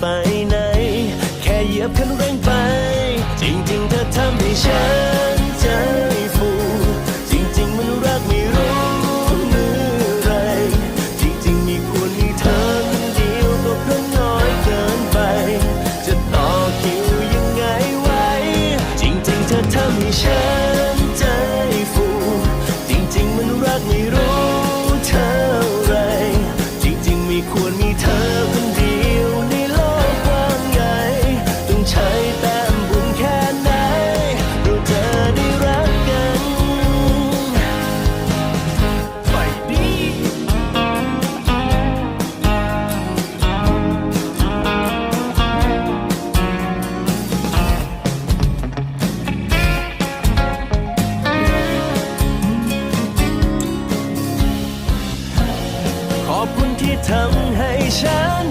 ไปไหน แค่เหยียบคันเร่งไป จริงๆเธอทำให้ฉันใจฟูจริงๆมันรักไม่รู้เมื่อไร จริงๆมีควรมีเธอคนเดียวก็เพราะน้อยเกินไป จะต่อคิวยังไงไว้ จริงๆเธอทำให้ฉันใจฟูจริงๆมันรักไม่รู้เท่าไร จริงๆมีควรมีเธอ ขอบคุณที่ทำให้ฉัน